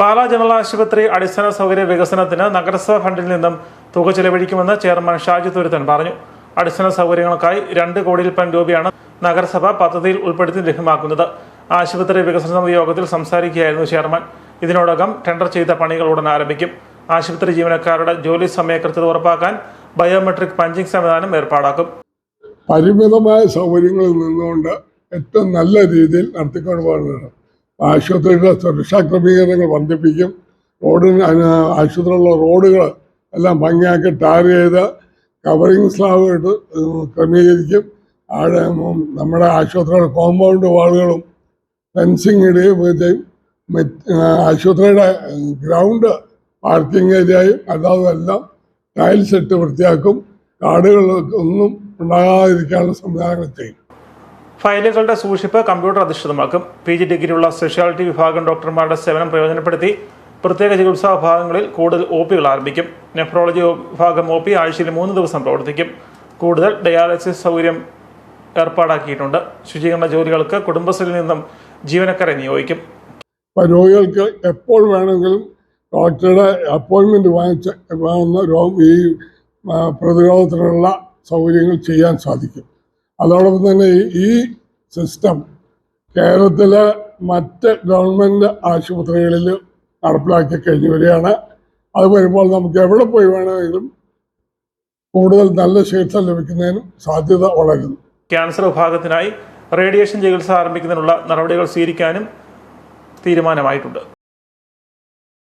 Pala general ആശുപത്രി അടിസ്ഥാന സൗകര്യ വികസനത്തിന് നഗരസഭാ ഫണ്ടിൽ നിന്നും തുക ചെലവഴിക്കുമെന്ന് ചെയർമാൻ ഷാജി തുരുത്തൻ പറഞ്ഞു. അടിസ്ഥാന സൗകര്യങ്ങൾക്കായി രണ്ട് കോടിയിൽ പൻ രൂപയാണ് നഗരസഭ പദ്ധതിയിൽ ഉൾപ്പെടുത്തി ലഭ്യമാക്കുന്നത്. ആശുപത്രി വികസന സമിതി യോഗത്തിൽ സംസാരിക്കുകയായിരുന്നു ചെയർമാൻ. ഇതിനോടകം ടെൻഡർ ചെയ്ത പണികൾ ഉടൻ ആരംഭിക്കും. ആശുപത്രി ജീവനക്കാരുടെ ജോലി സമയകൃത്യത ഉറപ്പാക്കാൻ ബയോമെട്രിക് പഞ്ചിങ് സംവിധാനം ഏർപ്പാടാക്കും. പരിമിതമായ സൗകര്യങ്ങളിൽ നിന്നുകൊണ്ട് ഏറ്റവും നല്ല രീതിയിൽ നടത്തിക്കൊണ്ട് പോകുന്നതാണ് ആശുപത്രിയുടെ സുരക്ഷാ ക്രമീകരണങ്ങൾ വർദ്ധിപ്പിക്കും റോഡിന് ആശുപത്രിയിലുള്ള റോഡുകൾ എല്ലാം ഭംഗിയാക്കി ടാർ ചെയ്ത് കവറിങ് സ്ലാബ് ഇട്ട് ക്രമീകരിക്കും. അവിടെ നമ്മുടെ ആശുപത്രിയുടെ കോമ്പൗണ്ട് വാളുകളും ഫെൻസിങ് ഇടുകയും ആശുപത്രിയുടെ ഗ്രൗണ്ട് പാർക്കിംഗ് ഏരിയയും അല്ലാതെ എല്ലാം ടൈൽസ് ഇട്ട് വൃത്തിയാക്കും. കാടുകൾ ഒന്നും ഉണ്ടാകാതിരിക്കാനുള്ള സംവിധാനങ്ങൾ ചെയ്യും. ഫയലുകളുടെ സൂക്ഷിപ്പ് കമ്പ്യൂട്ടർ അധിഷ്ഠിതമാക്കും. പി ജി ഡിഗ്രിയുള്ള സ്പെഷ്യാലിറ്റി വിഭാഗം ഡോക്ടർമാരുടെ സേവനം പ്രയോജനപ്പെടുത്തി പ്രത്യേക ചികിത്സാ വിഭാഗങ്ങളിൽ കൂടുതൽ ഒ പികൾ ആരംഭിക്കും. നെഫ്രോളജി വിഭാഗം ഒ പി ആഴ്ചയിൽ മൂന്ന് ദിവസം പ്രവർത്തിക്കും. കൂടുതൽ ഡയാലിസിസ് സൗകര്യം ഏർപ്പാടാക്കിയിട്ടുണ്ട്. ശുചീകരണ ജോലികൾക്ക് കുടുംബശ്രീയിൽ നിന്നും ജീവനക്കാരെ നിയോഗിക്കും. രോഗികൾക്ക് എപ്പോൾ വേണമെങ്കിലും ഡോക്ടറുടെ അപ്പോയിൻമെന്റ് വാങ്ങിച്ച് വാങ്ങുന്ന രോഗം ഈ പ്രതിരോധത്തിനുള്ള സൗകര്യങ്ങൾ ചെയ്യാൻ സാധിക്കും. അതോടൊപ്പം തന്നെ ഈ- സിസ്റ്റം കേരളത്തിലെ മറ്റ് ഗവൺമെന്റ് ആശുപത്രികളിൽ നടപ്പിലാക്കി കഴിഞ്ഞു വരികയാണ്. അത് വരുമ്പോൾ നമുക്ക് എവിടെ പോയി വേണമെങ്കിലും കൂടുതൽ നല്ല ചികിത്സ ലഭിക്കുന്നതിനും സാധ്യത വളരുന്നു. ക്യാൻസർ വിഭാഗത്തിനായി റേഡിയേഷൻ ചികിത്സ ആരംഭിക്കുന്നതിനുള്ള നടപടികൾ സ്വീകരിക്കാനും തീരുമാനമായിട്ടുണ്ട്.